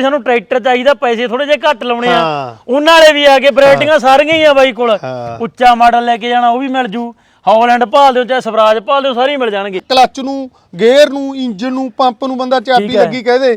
ਸਾਨੂੰ ਟਰੈਕਟਰ ਚਾਹੀਦਾ ਪੈਸੇ ਥੋੜੇ ਜਿਹਾ ਘੱਟ ਲਾਉਣੇ ਆ ਹਾਂ। ਉਹਨਾਂ ਵਾਲੇ ਵੀ ਆ ਕੇ ਵੈਰਾਈਟੀਆਂ ਸਾਰੀਆਂ ਹੀ ਆ ਬਾਈ ਕੋਲ ਹਾਂ। ਉੱਚਾ ਮਾਡਲ ਲੈ ਕੇ ਜਾਣਾ ਉਹ ਵੀ ਮਿਲ ਜੂ ਹੌਲੈਂਡ ਭਾਲ ਦਿਓ ਚਾਹੇ ਸਵਰਾਜ ਭਾਲ ਦਿਓ ਸਾਰੇ ਹੀ ਮਿਲ ਜਾਣਗੇ ਕਲੱਚ ਨੂੰ ਗੇਅਰ ਨੂੰ ਇੰਜਨ ਨੂੰ ਪੰਪ ਨੂੰ ਬੰਦਾ ਚਾਬੀ ਠੀਕ ਹੈ। ਲੱਗੀ ਕਹਦੇ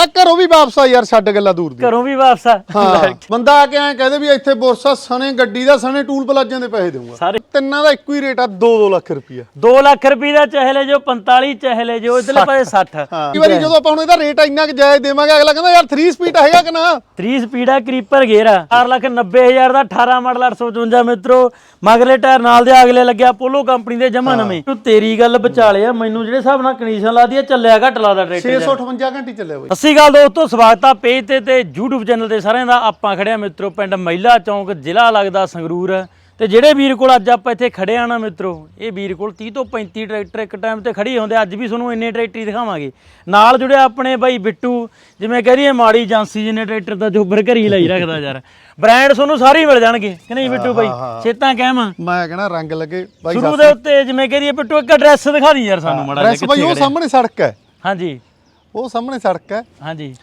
ਤਾਂ ਘਰੋਂ ਵੀ ਵਾਪਸ ਆ ਯਾਰ ਛੱਡ ਗੱਲਾਂ ਦੂਰ ਦੀ। ਘਰੋਂ ਵੀ ਵਾਪਸ ਆ। ਹਾਂ। ਬੰਦਾ ਆ ਕੇ ਐ ਕਹਦੇ ਵੀ ਇੱਥੇ ਬੋਰਸਾ ਸਣੇ ਗੱਡੀ ਦਾ ਸਣੇ ਟੂਲ ਪਲਾਜਾਂ ਦੇ ਪੈਸੇ ਦੇਊਗਾ। ਸਾਰੇ ਤਿੰਨਾਂ ਦਾ ਇੱਕੋ ਹੀ ਰੇਟ ਆ 2-2 ਲੱਖ ਰੁਪਈਆ। 2 ਲੱਖ ਰੁਪਏ ਦਾ ਚਾਹੇ ਲੈ ਜੋ 45 ਚਾਹੇ ਲੈ ਜੋ ਇਧਰਲੇ ਪਾਸੇ 60 ਹਾਂ। ਕਈ ਵਾਰੀ ਜਦੋਂ ਆਪਾਂ ਹੁਣ ਇਹਦਾ ਰੇਟ ਇੰਨਾ ਕਿ ਜਾਇਜ਼ ਦੇਵਾਂਗੇ ਅਗਲਾ ਕਹਿੰਦਾ ਯਾਰ 3 ਸਪੀਡ ਹੈਗਾ ਕਿ ਨਾ? 3 ਸਪੀਡ ਆ ਕਰੀਪਰ ਗੇਅਰ ਆ। 4 ਲੱਖ 90 ਹਜ਼ਾਰ ਦਾ 18 ਮਾਡਲ 855 ਮਿੱਤਰੋ। ਮਗਲੇ ਟਾਇਰ ਨਾਲ ਦੇ ਅਗਲੇ ਲੱਗਿਆ ਪੋਲੋ ਕੰਪਨੀ ਦੇ ਜਮਾ ਨਵੇਂ। ਤੂੰ ਤੇਰੀ ਗੱਲ ਬਚਾ ਲਿਆ ਮੈਨੂੰ ਜਿਹੜੇ ਹਿਸਾਬ ਨਾਲ ਕੰਡੀਸ਼ਨ ਲਾਦੀ ਆ ਚੱਲਿਆ ਘੱਟ ਲਾਦਾ ਟਰੈਕਟਰ 658 ਘੰਟੇ ਚੱਲਿਆ ਬਈ। ਸ਼੍ਰੀ ਅਕਾਲ ਦੋਸਤੋ ਸਵਾਗਤ ਆ ਪੇਜ ਤੇ ਤੇ YouTube ਚੈਨਲ ਤੇ ਸਾਰਿਆਂ ਦਾ। ਆਪਾਂ ਖੜਿਆ ਮਿੱਤਰੋ ਪਿੰਡ ਮਹਿਲਾ ਚੌਂਕ ਜ਼ਿਲ੍ਹਾ ਲੱਗਦਾ ਸੰਗਰੂਰ। ਤੇ ਜਿਹੜੇ ਵੀਰ ਕੋਲ ਅੱਜ ਆਪਾਂ ਇੱਥੇ ਖੜੇ ਆ ਨਾ ਮਿੱਤਰੋ ਇਹ ਵੀਰ ਕੋਲ 30 ਤੋਂ 35 ਟਰੈਕਟਰ ਇੱਕ ਟਾਈਮ ਤੇ ਖੜੀ ਹੁੰਦੇ ਅੱਜ ਵੀ ਤੁਹਾਨੂੰ ਇੰਨੇ ਟਰੈਕਟਰ ਦਿਖਾਵਾਂਗੇ। ਨਾਲ ਜੁੜਿਆ ਆਪਣੇ ਬਾਈ ਬਿੱਟੂ ਜਿਵੇਂ ਕਹ ਰਹੀਏ ਮਾੜੀ ਏਜੰਸੀ ਜਿਹਨੇ ਟਰੈਕਟਰ ਦਾ ਜੋਬਰ ਘਰੀ ਲਈ ਰੱਖਦਾ ਯਾਰ। ਬ੍ਰਾਂਡ ਤੁਹਾਨੂੰ ਸਾਰੇ ਮਿਲ ਜਾਣਗੇ ਕਿ ਨਹੀਂ ਬਿੱਟੂ ਬਾਈ? ਛੇਤਾਂ ਕਹਿਮਾ ਮੈਂ ਕਹਿੰਦਾ ਰੰਗ ਲੱਗੇ ਬਾਈ ਸ਼ੁਰੂ ਦੇ ਉੱਤੇ ਜਿਵੇਂ ਕਹ ਰਹੀਏ ਬਿੱਟੂ ਇੱਕ ਐਡਰੈਸ ਦਿਖਾ ਦੀ ਯਾਰ ਸਾਨੂੰ ਮਾੜਾ ਜਿਹਾ ਬਾਈ ਉਹ ਕਿੱਥੇ ਸਾਹਮਣੇ ਸੜਕ ਹੈ। ਹਾਂਜੀ। ਉਹ ਸਾਹਮਣੇ ਸੜਕ ਹੈ। ਹਾਂਜੀ।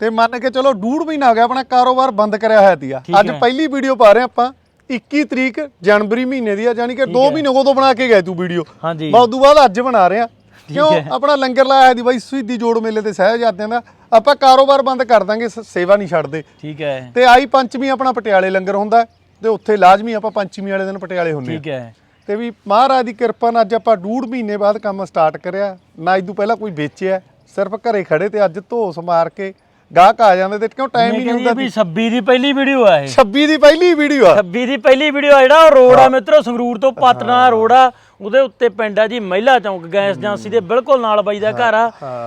ਤੇ ਮੰਨ ਕੇ ਚਲੋ ਡੂਢ ਮਹੀਨਾ ਹੋ ਗਿਆ ਆਪਣਾ ਕਾਰੋਬਾਰ ਬੰਦ ਕਰਿਆ ਹੋਇਆ ਤੀਆ ਠੀਕ ਅੱਜ ਹੈ। ਪਹਿਲੀ ਵੀਡੀਓ ਪਾ ਰਹੇ ਆਪਾਂ। 21 ਤਰੀਕ ਜਨਵਰੀ ਮਹੀਨੇ ਦੀ ਆ ਯਾਨੀ ਕਿ 2 ਮਹੀਨੇ ਉਦੋਂ ਬਣਾ ਕੇ ਗਏ ਤੂੰ ਵੀਡੀਓ। ਹਾਂਜੀ। ਮੈਂ ਉਦੋਂ ਬਾਅਦ ਅੱਜ ਬਣਾ ਰਹੇ। ਆ ਕਿਉਂ? ਆਪਣਾ ਲੰਗਰ ਲਾਇਆ ਦੀ ਬਾਈ ਸ਼ਹੀਦੀ ਜੋੜ ਮੇਲੇ ਤੇ ਸਹਿਜਾਦਿਆਂ ਦਾ। ਆਪਾਂ ਕਾਰੋਬਾਰ ਬੰਦ ਕਰ ਦਾਂਗੇ ਸ- ਸੇਵਾ ਨਹੀਂ ਛੱਡਦੇ। ਠੀਕ ਹੈ। ਤੇ ਆਈ ਪੰਚਮੀ ਆਪਣਾ ਪਟਿਆਲੇ ਲੰਗਰ ਹੁੰਦਾ ਹੈ, ਤੇ ਉੱਥੇ ਲਾਜ਼ਮੀ ਆਪਾਂ ਪੰਚਮੀ ਵਾਲੇ ਦਿਨ ਪਟਿਆਲੇ ਹੁੰਦੇ ਆ ਠੀਕ ਹੈ। ਤੇ ਵੀ ਮਹਾਰਾਜ ਦੀ ਕਿਰਪਾ ਨਾਲ ਅੱਜ ਆਪਾਂ ਡੂਢ ਮਹੀਨੇ ਬਾਅਦ ਕੰਮ ਸਟਾਰਟ ਕਰਿਆ। ਨਾ ਇਦੋਂ ਪਹਿਲਾਂ ਕੋਈ ਵੇਚਿਆ। ਸਿਰਫ ਘਰੇ ਖੜੇ ਤੇ ਅੱਜ ਧੋਸ ਮਾਰ ਕੇ ਗਾਹਕ ਆ ਜਾਂਦੇ ਤੇ ਕਿਉਂ ਟਾਈਮ ਹੀ ਨਹੀਂ ਹੁੰਦਾ ਵੀ 26 ਦੀ ਪਹਿਲੀ ਵੀਡੀਓ ਆ ਇਹ। 26 ਦੀ ਪਹਿਲੀ ਵੀਡੀਓ ਆ। 26 ਦੀ ਪਹਿਲੀ ਵੀਡੀਓ ਆ ਜਿਹੜਾ ਉਹ ਰੋਡ ਆ ਮਿੱਤਰੋ ਸੰਗਰੂਰ ਤੋਂ ਪਾਤਨਾ ਰੋਡ ਆ। ਉਹਦੇ ਉੱਤੇ ਪਿੰਡ ਆ ਜੀ ਮਹਿਲਾ ਚੌਂਕ ਗੈਸ ਏਜੰਸੀ ਦੇ ਬਿਲਕੁਲ ਨਾਲ ਬਾਈ ਦਾ ਘਰ ਆ।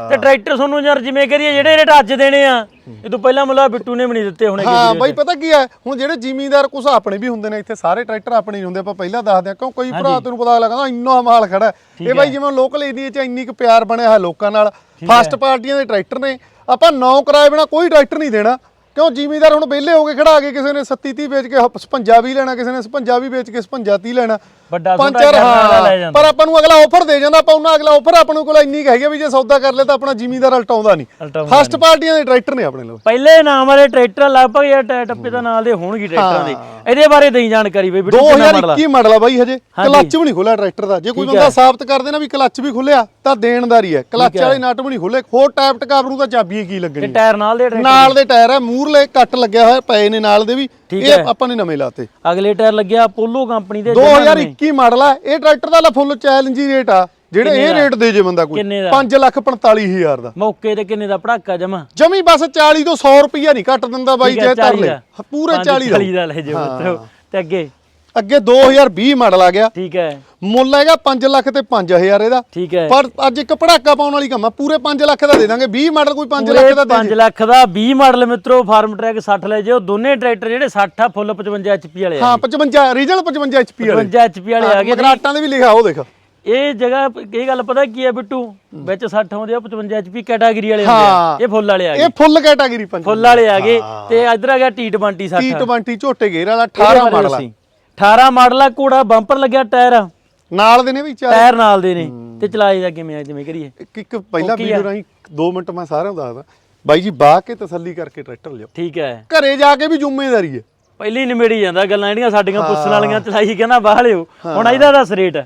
ਤੇ ਟਰੈਕਟਰ ਤੁਹਾਨੂੰ ਯਾਰ ਜਿਵੇਂ ਕਰੀਏ ਜਿਹੜੇ ਰੇਟ ਅੱਜ ਦੇਣੇ ਆ ਇਹ ਤੋਂ ਪਹਿਲਾਂ ਮੁੱਲਾ ਬਿੱਟੂ ਨੇ ਵੀ ਨਹੀਂ ਦਿੱਤੇ ਹੋਣੇ ਹਾਂ ਬਾਈ ਪਤਾ ਕੀ ਹੈ ਹੁਣ ਜਿਹੜੇ ਜ਼ਿਮੀਂਦਾਰ ਕੁਛ ਆਪਣੇ ਵੀ ਹੁੰਦੇ ਨੇ ਇੱਥੇ ਸਾਰੇ ਟਰੈਕਟਰ ਆਪਣੇ ਹੀ ਹੁੰਦੇ ਆਪਾਂ ਪਹਿਲਾਂ ਦੱਸਦੇ ਆ ਕਿਉਂ ਕਈ ਭਰਾ ਤੈਨੂੰ ਪਤਾ ਲੱਗਦਾ ਇੰਨਾ ਮਾਲ ਖੜਾ। ਇਹ ਬਾਈ ਜਿਵੇਂ ਲੋਕਲ ਏਰੀਆ 'ਚ ਇੰਨੀ ਕੁ ਪਿਆਰ ਬਣਿਆ ਹੈ ਲੋਕਾਂ ਨਾਲ ਫਸਟ ਪਾਰਟੀਆਂ ਦੇ ਟਰੈਕਟਰ ਨੇ ਆਪਾਂ ਨੌ ਕਿਰਾਏ ਬਿਨਾ ਕੋਈ ਟਰੈਕਟਰ ਨਹੀਂ ਦੇਣਾ। ਕਿਉਂ? ਜ਼ਿਮੀਦਾਰ ਹੁਣ ਵਿਹਲੇ ਹੋ ਕੇ ਖੜਾ ਕੇ ਕਿਸੇ ਨੇ 37 30 ਵੇਚ ਕੇ 55 ਵੀ ਲੈਣਾ, ਕਿਸੇ ਨੇ 55 ਵੀ ਵੇਚ ਕੇ 55 30 ਲੈਣਾ। ਵੱਡਾ ਪੰਜ ਛੋਟਾ ਚਾਰ ਲੈ ਹਾਂ ਜਾਂਦਾ। ਪਰ ਆਪਾਂ ਨੂੰ ਅਗਲਾ ਆਫਰ ਦੇ ਜਾਂਦਾ ਆਪਾਂ ਉਹਨਾਂ ਅਗਲਾ ਆਫਰ ਆਪਣੇ ਕੋਲ ਇੰਨੀ ਕੁ ਹੈਗੀ ਆ ਵੀ ਜੇ ਸੌਦਾ ਕਰ ਲੈ ਤਾਂ ਆਪਣਾ ਜ਼ਿਮੀਂਦਾਰ ਅਲਟਾਉਂਦਾ ਨਹੀਂ। ਅਲਟਾਉਂਦਾ ਫਸਟ ਪਾਰਟੀਆਂ ਦੇ ਟਰੈਕਟਰ ਨੇ ਆਪਣੇ ਕੋਲ ਪਹਿਲੇ ਨਾਮ ਵਾਲੇ ਟਰੈਕਟਰ ਲਗਭਗ ਯਾਰ ਟੈ ਟੱਪੇ ਦਾ ਨਾਲ ਦੇ ਹੋਣਗੇ ਟਰੈਕਟਰਾਂ ਦੇ। ਇਹਦੇ ਬਾਰੇ ਦੇਈ ਜਾਣਕਾਰੀ ਬਈ ਬਿੱਟੂ ਕਿੰਨਾ ਮਾਡਲ ਆ 2021 ਮਾਡਲ ਆ ਬਾਈ ਹਜੇ। ਕਲੱਚ ਵੀ ਨਹੀਂ ਖੁੱਲਿਆ ਟਰੈਕਟਰ ਦਾ। ਜੇ ਕੋਈ ਬੰਦਾ ਸਾਬਤ ਕਰ ਦੇਣਾ ਵੀ ਕਲੱਚ ਵੀ ਖੁੱਲਿਆ ਤਾਂ ਦੇਣਦਾਰੀ ਹੈ। ਕਲੱਚ ਵਾਲੇ ਨਟ ਵੀ ਨਹੀਂ ਖੁੱਲੇ ਹੋਰ ਟੈਪ ਟਕਾਪ ਨੂੰ ਤਾਂ ਚਾਬੀ ਕੀ ਤੇ ਲੱਗਣੀ ਟਾਇਰ ਨਾਲ ਦੇ ਟਰੈਕਟਰ ਨਾਲ ਦੇ। ਟਾਇਰ ਆ ਮੂਰਲੇ ਕੱਟ ਲੱਗਿਆ ਹੋਇਆ ਪਏ ਨੇ ਨਾਲ ਦੇ ਵੀ। ਇਹ ਆਪਾਂ ਨੇ ਨਵੇਂ ਲਾਤੇ। ਅਗਲੇ ਟਾਇਰ ਲੱਗਿਆ ਪੋਲੋ ਕੰਪਨੀ ਦੇ 2021 ਮਾਡਲ ਆ ਇਹ ਟਰੈਕਟਰ ਦਾ ਫੁੱਲ ਚੈਲੰਜ ਹੀ ਰੇਟ ਆ ਜਿਹੜੇ ਇਹ ਰੇਟ ਦੇ ਜੇ ਬੰਦਾ ਕੋਈ। ਕਿੰਨੇ ਦਾ? 5 ਲੱਖ 45 ਹਜ਼ਾਰ ਦਾ। ਮੌਕੇ ਤੇ ਕਿੰਨੇ ਦਾ ਪੜਾਕਾ ਜਮਾ? ਜਮੀ ਬਸ 40 ਤੋਂ 100 ਰੁਪਈਆ ਨਹੀਂ ਘੱਟ ਦਿੰਦਾ ਬਾਈ ਜੇ ਤਰ ਲੈ। ਹਾਂ, ਪੂਰੇ 40 ਦਾ। 40 ਦਾ ਲੈ ਮਿੱਤਰੋ। ਤੇ ਅੱਗੇ? ਅੱਗੇ 2020 ਮਾਡਲ ਆ ਗਿਆ। ਠੀਕ ਹੈ। ਮੁੱਲ ਹੈਗਾ 5 ਲੱਖ ਤੇ 5000 ਇਹਦਾ। ਠੀਕ ਹੈ। ਪਰ ਅੱਜ ਇੱਕ ਪੜਾਕਾ ਪਾਉਣ ਵਾਲੀ ਕੰਮ ਆ ਪੂਰੇ 5 ਲੱਖ ਦਾ ਦੇ ਦਾਂਗੇ। 20 ਮਾਡਲ ਕੋਈ 5 ਲੱਖ ਦਾ ਦੇ 5 ਲੱਖ ਦਾ 20 ਮਾਡਲ ਮਿੱਤਰੋ ਫਾਰਮ ਟਰੈਕ 60 ਲੈ ਜਿਓ ਦੋਨੇ ਟਰੈਕਟਰ ਜਿਹੜੇ 60 ਆ ਫੁੱਲ 55 HP ਵਾਲੇ ਆ ਹਾਂ 55 ਰੀਜਨਲ 55 HP ਵਾਲੇ। 55 HP ਵਾਲੇ ਆ ਗਏ ਮਗਰਾਟਾਂ ਦੇ ਵੀ ਲਿਖਿਆ ਉਹ ਦੇਖ। ਇਹ ਜਗ੍ਹਾ ਇਹ ਗੱਲ ਪਤਾ ਕੀ ਹੈ ਬਿੱਟੂ? ਵਿੱਚ 60 ਆਉਂਦੇ ਆ 55 HP ਕੈਟਾਗਰੀ ਵਾਲੇ ਹੁੰਦੇ ਆ। ਇਹ ਫੁੱਲ ਵਾਲੇ ਆ ਗਏ। ਇਹ ਫੁੱਲ ਕੈਟਾਗਰੀ 5 ਫੁੱਲ ਵਾਲੇ ਆ ਗਏ। ਤੇ ਇਧਰ ਆ ਗਿਆ T20 60 T20 ਝੋਟੇ ਗੇਰ ਵਾਲਾ 18 ਮਾਡਲ ਆ। 18 ਮਾਡਲ ਆ ਕੋੜਾ ਬੰਪਰ ਲੱਗਿਆ ਟਾਇਰ ਨਾਲ ਦੇ ਨੇ ਵੀ ਚਾਰ। ਟਾਇਰ ਨਾਲ ਦੇ ਨੇ। ਤੇ ਚਲਾਈ ਦਾ ਕਿਵੇਂ ਆ ਜਿਵੇਂ ਕਰੀਏ? ਇੱਕ ਇੱਕ ਪਹਿਲਾ ਵੀਡੀਓ ਰਾਹੀਂ 2 ਮਿੰਟ ਮੈਂ ਸਾਰਿਆਂ ਨੂੰ ਦੱਸਦਾ। ਬਾਈ ਜੀ ਬਾਹ ਕੇ ਤਸੱਲੀ ਕਰਕੇ ਟਰੈਕਟਰ ਲਿਓ। ਠੀਕ ਹੈ। ਘਰੇ ਜਾ ਕੇ ਵੀ ਜ਼ਿੰਮੇਵਾਰੀ ਹੈ। ਪਹਿਲੀ ਨਿਮੇੜੀ ਜਾਂਦਾ ਗੱਲਾਂ ਜਿਹੜੀਆਂ ਸਾਡੀਆਂ ਪੁੱਛਣ ਵਾਲੀਆਂ ਚਲਾਈ ਕਹਿੰਦਾ ਬਾਹ ਲਿਓ। ਹੁਣ ਇਹਦਾ ਦੱਸ ਰੇਟ।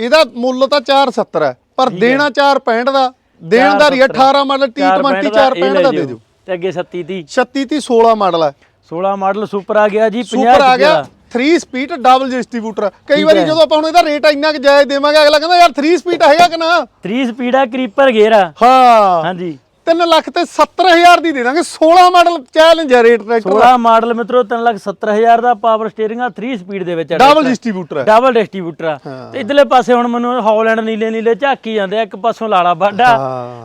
ਇਹਦਾ ਮੁੱਲ ਤਾਂ 470 ਹੈ ਪਰ ਦੇਣਾ 465 ਦਾ। ਦੇਣਦਾਰੀ 18 ਮਾਡਲ T20 465 ਦਾ ਦੇ ਦਿਓ। ਤੇ ਅੱਗੇ 37 30 36 ਤੀ 16 ਮਾਡਲ ਹੈ। 16 ਮਾਡਲ ਸੁਪਰ ਆ ਗਿਆ ਜੀ 50 ਸੁਪਰ ਆ ਗਿਆ। 3 ਸਪੀਡ ਡਬਲ ਡਿਸਟ੍ਰੀਬਿਊਟਰ ਕਈ ਵਾਰੀ ਜਦੋਂ ਆਪਾਂ ਹੁਣ ਇਹਦਾ ਰੇਟ ਇੰਨਾ ਕਿ ਜਾਇਜ਼ ਦੇਵਾਂਗੇ ਅਗਲਾ ਕਹਿੰਦਾ ਯਾਰ 3 ਸਪੀਡ ਹੈਗਾ ਕਿ ਨਾ? 3 ਸਪੀਡ ਆ ਕਰੀਪਰ ਗੇਅਰ ਆ। ਹਾਂ। ਹਾਂਜੀ। 3 ਲੱਖ ਤੇ 70000 ਦੀ ਦੇ ਦਾਂਗੇ 16 ਮਾਡਲ ਚੈਲੰਜ ਹੈ ਰੇਟ ਟਰੈਕਟਰ 16 ਮਾਡਲ ਮਿੱਤਰੋ 3 ਲੱਖ 70 ਹਜ਼ਾਰ ਦਾ ਪਾਵਰ ਸਟੀਅਰਿੰਗ ਆ 3 ਸਪੀਡ ਦੇ ਵਿੱਚ ਡਬਲ ਡਿਸਟ੍ਰੀਬਿਊਟਰ ਹੈ ਡਬਲ ਡਿਸਟ੍ਰੀਬਿਊਟਰ ਆ। ਤੇ ਇਧਰਲੇ ਪਾਸੇ ਹੁਣ ਮੈਨੂੰ ਹਾਲੈਂਡ ਨੀਲੇ ਨੀਲੇ ਝਾਕੀ ਜਾਂਦੇ ਆ ਇੱਕ ਪਾਸੋਂ ਲਾਲਾ ਬਾਡਾ।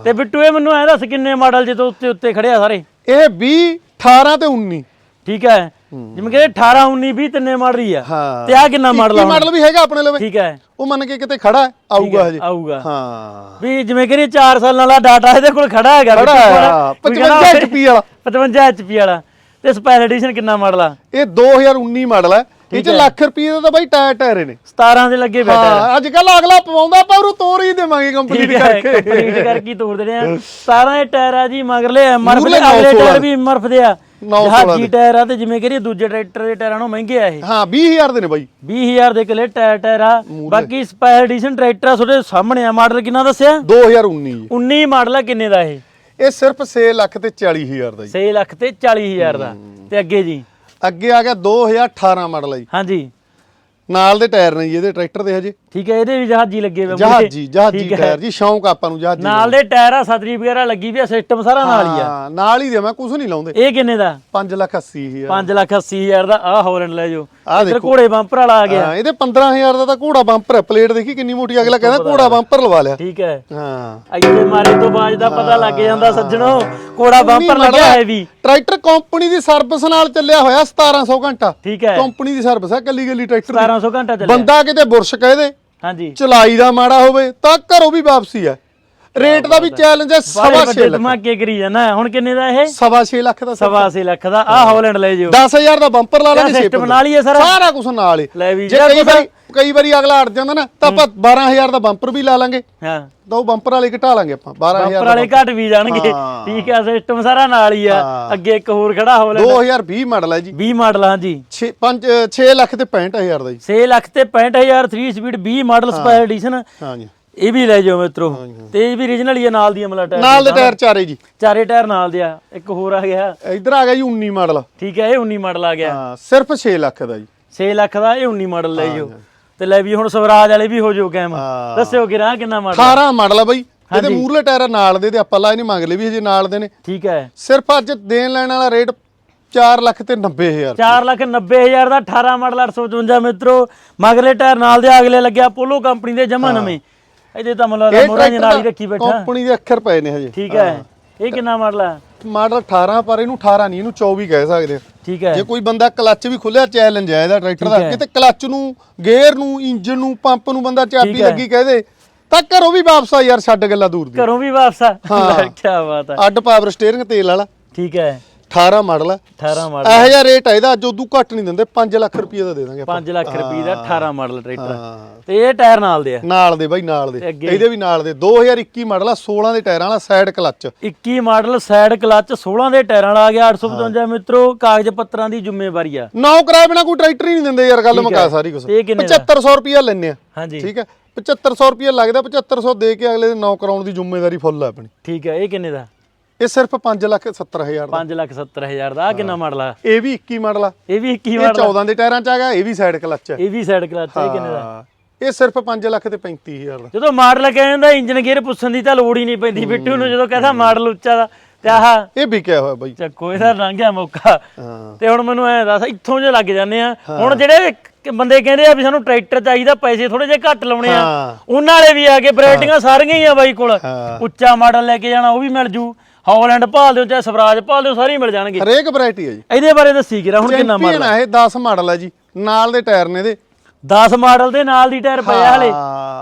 ਤੇ ਬਿੱਟੂ ਇਹ ਮੈਨੂੰ ਐ ਦੱਸ ਕਿੰਨੇ ਮਾਡਲ ਜਦੋਂ ਉੱਤੇ ਉੱਤੇ ਖੜਿਆ ਸਾਰੇ? ਇਹ 20 18 ਤੇ 19 ਠੀਕ ਹੈ। ਜਿਵੇਂ ਕਿ 18 19 20 ਤਿੰਨੇ ਮਾਡਲ ਹੀ ਆ। ਹਾਂ। ਤੇ ਆ ਕਿੰਨਾ ਮਾਡਲ ਆ ਮਾਡਲ ਵੀ ਹੈਗਾ ਆਪਣੇ ਲਵੇ। ਠੀਕ ਹੈ। ਉਹ ਮੰਨ ਕੇ ਕਿਤੇ ਖੜਾ ਆਊਗਾ ਹਜੇ। ਆਊਗਾ। ਹਾਂ। ਵੀ ਜਿਵੇਂ ਕਿ 4 ਸਾਲਾਂ ਵਾਲਾ ਡਾਟਾ ਇਹਦੇ ਕੋਲ ਖੜਾ ਹੈਗਾ ਖੜਾ ਬਿੱਟੂ ਕੋਲ। ਹੈ, ਕੋਈ 55 ਕਹਿੰਦਾ HP ਵਾਲਾ। 55 HP ਵਾਲਾ। ਤੇ ਸਪੈਸ਼ਲ ਐਡੀਸ਼ਨ ਕਿੰਨਾ ਮਾਡਲ ਆ? ਇਹ 2019 ਮਾਡਲ ਹੈ। ਇਹ ਚ ਲੱਖ ਰੁਪਏ ਦਾ ਤਾਂ ਬਾਈ ਟਾਇਰ ਟਾਇਰੇ ਨੇ 17 ਦੇ ਲੱਗੇ ਬੈਠਾ ਹਾਂ ਅੱਜ ਕੱਲ ਅਗਲਾ ਪਵਾਉਂਦਾ ਪਰ ਉਹ ਤੋਰ ਹੀ ਦੇਵਾਂਗੇ ਕੰਪਲੀਟ ਕਰਕੇ। ਕੰਪਲੀਟ ਕਰਕੇ ਤੋੜ ਦੇਣੇ ਆ। 17 ਦੇ ਟਾਇਰ ਆ ਜੀ ਮਗਰਲੇ ਐਮਆਰਐਫ ਦੇ ਅਗਲੇ 916 ਟਾਇਰ ਵੀ ਐਮਆਰਐਫ ਦੇ ਆ। 916 ਜਹਾਜੀ ਟਾਇਰ ਆ ਤੇ ਜਿਵੇਂ ਕਰੀਏ ਦੂਜੇ ਟਰੈਕਟਰ ਦੇ ਟਾਇਰਾਂ ਨਾਲੋਂ ਮਹਿੰਗੇ ਆ ਇਹ। ਹਾਂ 20000 ਦੇ ਨੇ ਬਾਈ। 20000 ਦੇ ਕਿਲੇ ਟਾਇਰ ਟਾਇਰ ਆ। ਬਾਕੀ ਸਪੈਸ਼ਲ ਐਡੀਸ਼ਨ ਟਰੈਕਟਰ ਆ ਤੁਹਾਡੇ ਸਾਹਮਣੇ ਆ। ਮਾਡਲ ਕਿੰਨਾ ਦੱਸਿਆ? 2019 ਜੀ 19 ਮਾਡਲ ਆ ਕਿੰਨੇ ਦਾ ਇਹ? ਇਹ ਸਿਰਫ 6 ਲੱਖ ਤੇ 40000 ਦਾ ਜੀ। 6 ਲੱਖ ਤੇ 40000 ਦਾ। ਤੇ ਅੱਗੇ ਜੀ? ਅੱਗੇ ਆ ਗਿਆ 2018 ਮਾਡਲ ਆ ਜੀ। ਹਾਂਜੀ। ਨਾਲ ਦੇ ਟਾਇਰ ਨੇ ਜੀ ਇਹਦੇ ਟਰੈਕਟਰ ਦੇ ਹਜੇ। ਠੀਕ ਹੈ ਇਹਦੇ ਵੀ ਜਹਾਜੀ ਲੱਗੇ ਹੋਏ ਜਹਾਜੀ ਜਹਾਜੀ। ਟਾਇਰ ਜੀ ਸ਼ੌਂਕ ਆਪਾਂ ਨੂੰ ਜਹਾਜੀ ਨਾਲ ਦੇ ਟਾਇਰ ਆ ਸਤਰੀ ਵਗੈਰਾ ਲੱਗੀ ਵੀ ਆ ਸਿਸਟਮ ਸਾਰਾ ਨਾਲ ਹੀ ਆ। ਹਾਂ ਨਾਲ ਹੀ ਦੇ ਮੈਂ ਕੁਝ ਨਹੀਂ ਲਾਉਂਦੇ। ਇਹ ਕਿੰਨੇ ਦਾ? 5 ਲੱਖ 80 ਹਜ਼ਾਰ। 5 ਲੱਖ 80 ਹਜ਼ਾਰ ਦਾ ਆ ਹੌਲੈਂਡ ਲੈ ਆਹ ਇੱਧਰ ਘੋੜੇ ਬੰਪਰ ਵਾਲਾ ਆ ਗਿਆ। ਹਾਂ ਇਹਦੇ 15000 ਦਾ ਤਾਂ ਘੋੜਾ ਬੰਪਰ ਹੈ ਪਲੇਟ ਦੇਖੀ ਕਿੰਨੀ ਮੋਟੀ ਅਗਲਾ ਕਹਿੰਦਾ ਘੋੜਾ ਬੰਪਰ ਲਵਾ ਲਿਆ। ਠੀਕ ਹੈ। ਹਾਂ। ਇੱਥੇ ਮਾਰੇ ਤੋਂ ਬਾਜ ਦਾ ਪਤਾ ਲੱਗ ਜਾਂਦਾ ਸੱਜਣੋ ਘੋੜਾ ਬੰਪਰ ਲੱਗਿਆ ਹੈ ਵੀ ਟਰੈਕਟਰ ਕੰਪਨੀ ਦੀ ਸਰਵਿਸ ਨਾਲ ਚੱਲਿਆ ਹੋਇਆ 1700 ਘੰਟਾ। ਠੀਕ ਹੈ। ਕੰਪਨੀ ਦੀ ਸਰਵਿਸ ਹੈ ਕੱਲੀ ਕੱਲੀ ਟਰੈਕਟਰ ਦੀ 1700 ਘੰਟਾ ਚੱਲਿਆ। ਬੰਦਾ ਕਿਤੇ ਬੁਰਸ਼ ਕਹਦੇ ਹਾਂਜੀ। ਚਲਾਈ ਦਾ ਮਾੜਾ ਹੋਵੇ ਤਾਂ ਘਰੋਂ ਵੀ ਵਾਪਸੀ ਹੈ ਰੇਟ ਦਾ ਵੀ ਚੈਲੰਜ ਹੈ ਸਵਾ ਬਾਰੇ 6 ਵੱਡੇ ਲੱਖ। ਧਮਾਕੇ ਕਰੀ ਜਾਣਾ ਹੁਣ ਕਿੰਨੇ ਦਾ ਇਹ? ਸਵਾ 6 ਲੱਖ ਦਾ ਸਵਾ ਛੇ ਲੱਖ ਦਾ। ਆ ਹੌਲੈਂਡ ਲੈ ਜਾਓ। 10000 ਦਾ ਬੰਪਰ ਲਾ ਲਾਂਗੇ ਸਿਸਟਮ ਨਾਲ ਹੀ ਹੈ ਸਾਰਾ। ਸਾਰਾ ਕੁਝ ਨਾਲ ਹੀ। ਲੈ ਵੀ ਜੇ ਕਈ ਵਾਰੀ ਕਈ ਵਾਰੀ ਅਗਲਾ ਅੜ ਜਾਂਦਾ ਨਾ ਤਾਂ ਆਪਾਂ 12000 ਦਾ ਬੰਪਰ ਵੀ ਲਾ ਲਾਂਗੇ। ਹਾਂ। ਤਾਂ ਉਹ ਬੰਪਰ ਵਾਲੇ ਘਟਾ ਲਾਂਗੇ ਆਪਾਂ 12000 ਬੰਪਰ ਵਾਲੇ ਘਟ ਵੀ ਜਾਣਗੇ। ਹਾਂ। ਠੀਕ ਹੈ ਸਿਸਟਮ ਸਾਰਾ ਨਾਲ ਹੀ ਆ। ਹਾਂ। ਅੱਗੇ ਇੱਕ ਹੋਰ ਖੜਾ ਹੌਲੈਂਡ 2020 ਮਾਡਲ ਹੈ ਜੀ। 20 ਮਾਡਲ ਹਾਂਜੀ 6 5 6 ਲੱਖ ਤੇ 65000 ਦਾ ਜੀ। 6 ਲੱਖ ਤੇ 65000 3 ਸਪੀਡ 20 ਮਾਡਲ ਸਪੈਸ਼ਲ ਐਡੀਸ਼ਨ ਹਾਂਜੀ ਇਹ ਵੀ ਲੈ ਜਾਓ ਮਿੱਤਰੋ। ਤੇ ਇਹ ਵੀ origignal ਹੀ ਆ ਨਾਲ ਦੀ ਅਮਲਾ ਟਾਇਰ ਨਾਲ ਦੇ ਟਾਇਰ ਚਾਰੇ ਜੀ। ਚਾਰੇ ਟਾਇਰ ਨਾਲ ਦੇ ਆ। ਇੱਕ ਹੋਰ ਆ ਗਿਆ। ਇੱਧਰ ਆ ਗਿਆ ਜੀ 19 ਮਾਡਲ। ਠੀਕ ਹੈ ਇਹ 19 ਮਾਡਲ ਆ ਗਿਆ। ਹਾਂ ਸਿਰਫ 6 ਲੱਖ ਦਾ ਜੀ। 6 ਲੱਖ ਦਾ ਇਹ 19 ਮਾਡਲ ਲੈ ਜਾਓ। ਤੇ ਲੈ ਵੀ ਹੁਣ ਸਵਰਾਜ ਵਾਲੇ ਵੀ ਹੋ ਜਾਓ ਕੈਮ ਹਾਂ। ਦੱਸਿਓ ਕਿ ਰਾਹ ਕਿੰਨਾ ਮਾਡਲ 18 ਮਾਡਲ ਆ ਬਾਈ। ਇਹਦੇ ਮੂਰਲੇ ਟਾਇਰ ਨਾਲ ਦੇ ਤੇ ਆਪਾਂ ਲਾਏ ਨਹੀਂ ਮੰਗ ਲਏ ਵੀ ਹਜੇ ਨਾਲ ਦੇ ਨੇ। ਠੀਕ ਹੈ। ਸਿਰਫ ਅੱਜ ਦੇਣ ਲੈਣ ਵਾਲਾ ਰੇਟ 4 ਲੱਖ ਤੇ 90000 4 ਲੱਖ 90000 ਦਾ 18 ਮਾਡਲ 855 ਮਿੱਤਰੋ। ਮਗਲੇ ਟਾਇਰ ਨਾਲ ਦੇ ਅਗਲੇ ਲੱਗਿਆ ਪੋਲੋ ਕੰਪਨੀ ਦੇ ਜਮਾ ਨਵੇਂ। ਇਹਦੇ ਤਾਂ ਮਤਲਬ ਮੋਰਾਂ ਨਾਲ ਹੀ ਰੱਖੀ ਬੈਠਾ। ਕੰਪਨੀ ਦੇ ਅੱਖਰ ਪਏ ਨੇ ਹਜੇ। ਠੀਕ ਹੈ। ਇਹ ਕਿੰਨਾ ਮਾਡਲ ਹੈ ਮਾਡਲ 18 ਪਰ ਇਹਨੂੰ 18 ਨਹੀਂ ਇਹਨੂੰ 24 ਕਹਿ ਸਕਦੇ ਆ। ਠੀਕ ਹੈ। ਜੇ ਕੋਈ ਬੰਦਾ ਕਲੱਚ ਵੀ ਖੁੱਲਿਆ ਚੈਲੰਜ ਹੈ ਇਹਦਾ ਟਰੈਕਟਰ ਦਾ। ਕਿਤੇ ਕਲੱਚ ਨੂੰ ਗੇਅਰ ਨੂੰ ਇੰਜਨ ਨੂੰ ਪੰਪ ਨੂੰ ਬੰਦਾ ਚਾਬੀ ਹੈ। ਲੱਗੀ ਕਹਦੇ ਤਾਂ ਘਰੋਂ ਵੀ ਵਾਪਸ ਆ ਯਾਰ ਛੱਡ ਗੱਲਾਂ ਦੂਰ ਦੀ ਘਰੋਂ ਵੀ ਵਾਪਸ ਆ। ਲੈ, ਕਿਆ ਬਾਤ ਹੈ ਅੱਡ ਪਾਵਰ ਸਟੀਅਰਿੰਗ ਤੇਲ ਵਾਲਾ। ਠੀਕ ਹੈ। 18 ਮਾਡਲ ਹੈ 18 ਮਾਡਲ ਇਹੋ ਜਿਹਾ ਰੇਟ ਹੈ ਇਹਦਾ ਅੱਜ ਉਦੋਂ ਘੱਟ ਨਹੀਂ ਦਿੰਦੇ 5 ਲੱਖ ਰੁਪਏ ਦਾ ਦੇ ਦਾਂਗੇ ਆਪਾਂ। 5 ਲੱਖ ਰੁਪਏ ਦਾ 18 ਮਾਡਲ ਟਰੈਕਟਰ ਤੇ ਇਹ ਟਾਇਰ ਨਾਲ ਦੇ ਆ। ਨਾਲ ਦੇ ਬਾਈ ਨਾਲ ਦੇ? ਇਹਦੇ ਵੀ ਨਾਲ ਦੇ। 2021 ਮਾਡਲ ਆ 16 ਦੇ ਟਾਇਰਾਂ ਵਾਲਾ side clutch 21 model side clutch 16 ਦੇ ਟਾਇਰਾਂ ਵਾਲਾ ਆ ਗਿਆ। 855 ਮਿੱਤਰੋ ਕਾਗਜ਼ ਪੱਤਰਾਂ ਦੀ ਜ਼ਿੰਮੇਵਾਰੀ ਆ। ਨੌ ਕਰਾਏ ਬਿਨਾ ਕੋਈ ਟਰੈਕਟਰ ਹੀ ਨਹੀਂ ਦਿੰਦੇ ਯਾਰ ਗੱਲ ਮੁਕਾ ਸਾਰੀ ਦਾ? 7500 ਰੁਪਏ ਲੈਣੇ ਆ। ਹਾਂਜੀ। ਠੀਕ ਹੈ? 7500 ਰੁਪਏ ਲੱਗਦਾ 7500 ਦੇ ਕੇ ਅਗਲੇ ਦੇ ਨੌ ਕਰਾਉਣ ਦੀ ਜ਼ਿੰਮੇਵਾਰੀ ਫੁੱਲ ਆ ਆਪਣੀ। ਠੀਕ ਹੈ ਇਹ ਕਿੰਨੇ ਦਾ? ਇਹ ਸਿਰਫ 5 ਲੱਖ 70 ਹਜ਼ਾਰ ਦਾ। 5 ਲੱਖ 70 ਹਜ਼ਾਰ ਦਾ। ਆ ਕਿੰਨਾ ਮਾਡਲ ਆ? ਇਹ ਵੀ 21 ਮਾਡਲ ਆ। ਇਹ ਵੀ 21 ਇਹ ਮਾਡਲ 14 ਦੇ ਟਾਇਰਾਂ ਚ ਆ ਗਿਆ ਇਹ ਵੀ ਸਾਈਡ ਕਲੱਚ ਹੈ ਇਹ ਵੀ ਸਾਈਡ ਕਲਚ ਇਹ ਕਿੰਨੇ ਦਾ? ਹਾਂ, ਇਹ ਸਿਰਫ 5 ਲੱਖ ਤੇ 35 ਹਜ਼ਾਰ ਦਾ। ਜਦੋਂ ਮਾਡਲ ਕਹਿ ਜਾਂਦਾ ਇੰਜਨ ਗੇਅਰ ਪੁੱਛਣ ਦੀ ਤਾਂ ਲੋੜ ਹੀ ਨਹੀਂ ਪੈਂਦੀ। ਬਿੱਟੂ ਨੂੰ ਜਦੋਂ ਕਹਿੰਦਾ ਮਾਡਲ ਉੱਚਾ ਦਾ ਤੇ ਆਹ ਇਹ ਵਿਕਿਆ ਹੋਇਆ ਬਾਈ। ਚੱਕੋ ਇਹਦਾ ਲੰਘਿਆ ਮੌਕਾ। ਹਾਂ। ਤੇ ਹੁਣ ਮੈਨੂੰ ਐ ਦੱਸ ਇੱਥੋਂ ਜੇ ਲੱਗ ਜਾਂਦੇ ਆ ਹੁਣ ਜਿਹੜੇ ਬੰਦੇ ਕਹਿੰਦੇ ਆ ਵੀ ਸਾਨੂੰ ਟਰੈਕਟਰ ਚਾਹੀਦਾ ਪੈਸੇ ਥੋੜੇ ਜਿਹੇ ਘੱਟ ਲਾਉਣੇ ਆ ਹਾਂ। ਉਹਨਾਂ ਵਾਲੇ ਵੀ ਆ ਕੇ ਵੈਰਾਈਟੀਆਂ ਸਾਰੀਆਂ ਹੀ ਆ ਬਾਈ ਕੋਲ। ਹਾਂ। ਉੱਚਾ ਮਾਡਲ ਲੈ ਕੇ ਜਾਣਾ ਉਹ ਵੀ ਮਿਲ ਜੂ। ਹਾਲੈਂਡ ਭਾਲ ਦਿਓ ਚਾਹੇ ਸਵਰਾਜ ਭਾਲ ਦਿਓ ਸਾਰੇ ਹੀ ਮਿਲ ਜਾਣਗੇ। ਹਰੇਕ ਵੈਰਾਈਟੀ ਹੈ ਜੀ। ਇਹਦੇ ਬਾਰੇ ਦੱਸੀ ਕਿਰਾ ਹੁਣ ਕਿੰਨਾ ਆ? ਇਹ 10 ਮਾਡਲ ਹੈ ਜੀ। ਨਾਲ ਦੇ ਟਾਇਰ ਨੇ ਇਹਦੇ। 10 ਮਾਡਲ ਦੇ ਨਾਲ ਦੀ ਟਾਇਰ ਪਿਆ ਹਲੇ।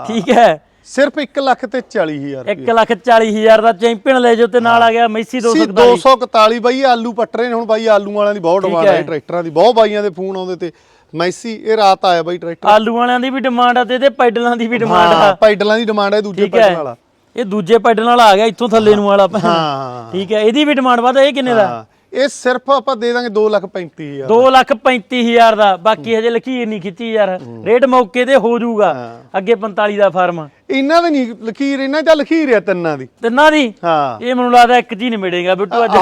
ਠੀਕ ਹੈ। ਸਿਰਫ 1 ਲੱਖ ਤੇ 40 ਹਜ਼ਾਰ 1 ਲੱਖ 40 ਹਜ਼ਾਰ ਦਾ ਚੈਂਪੀਅਨ ਲੈ ਜਾਓ ਤੇ ਨਾਲ ਆ ਗਿਆ ਮੈਸੀ ਸੀ 241 241 ਬਾਈ ਆਲੂ ਪੱਟ ਰਹੇ ਨੇ ਹੁਣ ਬਾਈ ਆਲੂ ਵਾਲਿਆਂ ਦੀ ਬਹੁਤ ਡਿਮਾਂਡ ਹੈ। ਟਰੈਕਟਰਾਂ ਦੀ। ਬਹੁਤ ਬਾਈਆਂ ਦੇ ਫੋਨ ਆਉਂਦੇ ਤੇ ਮੈਸੀ ਇਹ ਰਾਤ ਆਇਆ ਬਾਈ ਟਰੈਕਟਰ। ਆਲੂ ਵਾਲਿਆਂ ਦੀ ਵੀ ਡਿਮਾਂਡ ਆ ਤੇ ਇਹਦੇ ਪੈਡਲਾਂ ਦੀ ਵੀ ਡਿਮਾਂਡ ਆ। ਹਾਂ ਪੈਡਲਾਂ ਦੀ ਡਿਮਾਂਡ ਹੈ ਦੂਜੇ ਪੈਡਲ ਵਾਲਾ। ਇਹ ਦੂਜੇ ਪੈਡਲ ਨਾਲ ਆ ਗਿਆ ਇੱਥੋਂ ਥੱਲੇ ਨੂੰ ਵਾਲਾ ਹਾਂ। ਠੀਕ ਹੈ ਇਹਦੀ ਵੀ ਡਿਮਾਂਡ ਵੱਧ ਇਹ ਕਿੰਨੇ ਦਾ? ਇਹ ਸਿਰਫ ਆਪਾਂ ਦੇ ਦਾਂਗੇ 2 ਲੱਖ 35 ਹਜ਼ਾਰ 2 ਲੱਖ 35 ਹਜ਼ਾਰ ਦਾ ਬਾਕੀ ਹਜੇ ਲਕੀਰ ਨਹੀਂ ਖਿੱਚੀ ਯਾਰ। ਰੇਟ ਮੌਕੇ ਤੇ ਹੋ ਜਾਊਗਾ ਅੱਗੇ 45 ਦਾ ਫਾਰਮ। ਇਹਨਾਂ ਦੇ ਨਹੀਂ ਲਖੀਰ ਇਹਨਾਂ ਦਾ ਲਖੀਰ ਆ ਤਿੰਨਾਂ ਦੀ। ਤਿੰਨਾਂ ਦੀ? ਹਾਂ। ਇਹ ਮੈਨੂੰ ਲੱਗਦਾ ਇੱਕ ਜੀ ਨਹੀਂ ਮਿਲੇਗਾ ਬਿੱਟੂ ਅੱਜ।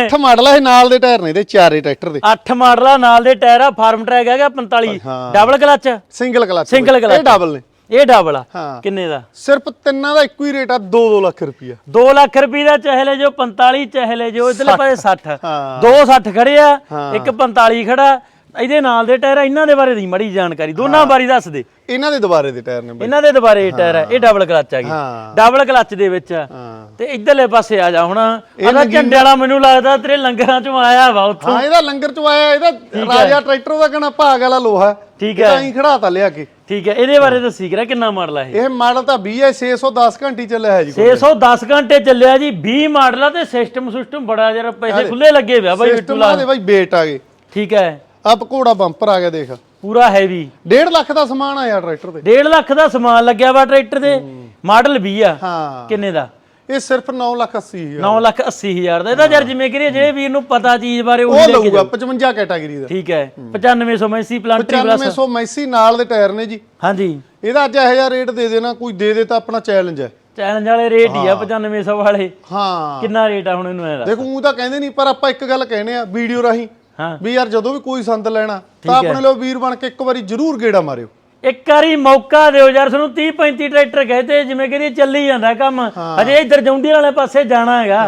8 ਮਾਡਲ ਹੈ ਨਾਲ ਦੇ ਟਾਇਰ ਨੇ ਇਹਦੇ ਚਾਰੇ ਟਰੈਕਟਰ ਦੇ। 8 ਮਾਡਲਾ ਨਾਲ ਦੇ ਟਾਇਰ ਆ ਫਾਰਮ ਟਰੈਕ ਹੈਗਾ 45 ਹਾਂ। Double clutch? Single clutch single clutch ਇਹ ਡਬਲ ਨੇ। ਇਹ ਡਬਲ ਆ। ਹਾਂ। ਕਿੰਨੇ ਦਾ? ਸਿਰਫ ਤਿੰਨਾਂ ਦਾ ਇੱਕੋ ਹੀ ਰੇਟ ਆ 2-2 ਲੱਖ ਰੁਪਈਆ। 2 ਲੱਖ ਰੁਪਏ ਦਾ ਚਾਹੇ ਲੈ ਜੋ 45 ਚਾਹੇ ਲੈ ਜੋ ਇਧਰਲੇ ਪਾਸੇ 60 ਹਾਂ। ਦੋ 60 ਖੜੇ ਆ ਹਾਂ। ਇੱਕ 45 ਖੜਾ। ਇਹਦੇ ਨਾਲ ਦੇ ਟਾਇਰ ਇਹਨਾਂ ਦੇ ਬਾਰੇ ਦੀ ਮੜੀ ਜਾਣਕਾਰੀ। ਦੋਨਾਂ ਬਾਰੇ ਦੱਸ ਦੇ। ਇਹਨਾਂ ਦੇ ਦੁਬਾਰੇ ਦੇ ਟਾਇਰ ਨੇ ਬਾਈ। ਇਹਨਾਂ ਦੇ ਦੁਬਾਰੇ ਟਾਇਰ ਆ ਇਹ ਡਬਲ ਕਲਚ ਆ ਗਈ। ਹਾਂ। ਡਬਲ ਕਲਚ ਦੇ ਵਿੱਚ। ਹਾਂ। ਤੇ ਇਧਰਲੇ ਪਾਸੇ ਆ ਜਾ ਹੁਣ। ਇਹਦਾ ਝੰਡੇ ਵਾਲਾ ਮੈਨੂੰ ਲੱਗਦਾ ਤੇਰੇ ਲੰਗਰਾਂ ਚੋਂ ਆਇਆ ਵਾ ਉੱਥੋਂ। ਹਾਂ ਇਹਦਾ ਲੰਗਰ ਚ ਆਇਆ ਇਹਦਾ ਰਾਜਾ ਟਰੈਕਟਰ ਦਾ ਕਹਣਾ ਭਾਗ ਵਾਲਾ ਲੋਹਾ। ਠੀਕ ਹੀ। ਖੜਾਤਾ ਲਿਆ ਕੇ। ਠੀਕ ਹੈ ਇਹਦੇ ਬਾਰੇ ਦੱਸੀ ਕਰਾ ਕਿੰਨਾ ਮਾਡਲ ਆ ਇਹ? ਇਹ ਮਾਡਲ ਤਾਂ 20 ਹੈ 610 ਘੰਟੇ ਚੱਲਿਆ ਹੈ ਜੀ 610 ਘੰਟੇ ਚੱਲਿਆ ਜੀ 20 ਮਾਡਲ ਆ ਤੇ ਸਿਸਟਮ ਸਿਸਟਮ ਬੜਾ ਜਰਾ ਪੈਸੇ ਖੁੱਲੇ ਲੱਗੇ ਪਿਆ ਬਾਈ ਸਿਸਟਮ ਆ ਦੇ ਬਾਈ ਵੇਟ ਆ ਗਏ। ਠੀਕ ਹੈ। ਆ ਘੋੜਾ ਬੰਪਰ ਆ ਗਿਆ ਦੇਖ। ਪੂਰਾ ਹੈਵੀ 1.5 ਲੱਖ ਦਾ ਸਮਾਨ ਆ ਯਾਰ ਟਰੈਕਟਰ ਤੇ। 1.5 ਲੱਖ ਦਾ ਸਮਾਨ ਲੱਗਿਆ ਵਾ ਟਰੈਕਟਰ ਦੇ ਮਾਡਲ 20 ਆ। ਹਾਂ। ਕਿੰਨੇ ਦਾ? ਇਹ ਸਿਰਫ 9 ਲੱਖ 80 ਹਜ਼ਾਰ। 9 ਲੱਖ 80 ਹਜ਼ਾਰ ਦਾ। ਇਹਦਾ ਯਾਰ ਜਿਵੇਂ ਕਰੀਏ ਜਿਹੜੇ ਵੀਰ ਨੂੰ ਪਤਾ ਚੀਜ਼ ਬਾਰੇ ਉਹ ਉਹ ਲਊਗਾ 55 ਕੈਟਾਗਰੀ ਦਾ। ਠੀਕ ਹੈ। 9500 ਮੈਸੀ ਪਲਾਂਟਰੀ ਪਲੱਸ 9500 ਮੈਸੀ ਨਾਲ ਦੇ ਟਾਇਰ ਨੇ ਜੀ। ਹਾਂਜੀ। ਇਹਦਾ ਅੱਜ ਇਹੋ ਜਿਹਾ ਰੇਟ ਦੇ ਦੇਣਾ ਕੋਈ ਦੇ ਦੇ ਤਾਂ ਆਪਣਾ ਚੈਲੰਜ ਹੈ। ਚੈਲੰਜ ਵਾਲੇ ਰੇਟ ਹੀ ਆ 9500 ਵਾਲੇ। ਹਾਂ। ਕਿੰਨਾ ਰੇਟ ਆ ਹੁਣ ਇਹਨੂੰ ਇਹਦਾ? ਦੇਖੋ ਉਹ ਤਾਂ ਕਹਿੰਦੇ ਨਹੀਂ ਪਰ ਆਪਾਂ ਇੱਕ ਗੱਲ ਕਹਿੰਦੇ ਆ ਵੀਡੀਓ ਰਾਹੀਂ। ਹਾਂ। ਵੀ ਯਾਰ ਜਦੋਂ ਵੀ ਕੋਈ ਸੰਦ ਲੈਣਾ ਤਾਂ ਆਪਣੇ ਲੋ ਵੀਰ ਬਣ ਕੇ ਇੱਕ ਵਾਰੀ ਜ਼ਰੂਰ ਗੇੜਾ ਮਾਰਿਓ। ਇੱਕ ਵਾਰੀ ਮੌਕਾ ਦਿਓ ਯਾਰ ਤੁਹਾਨੂੰ 30 35 ਟਰੈਕਟਰ ਕਹਤੇ ਜਿਵੇਂ ਕਰੀਏ ਚੱਲੀ ਜਾਂਦਾ ਕੰਮ। ਅਜੇ ਇੱਧਰ ਜੌਂਡੀ ਵਾਲੇ ਪਾਸੇ ਜਾਣਾ ਹੈਗਾ।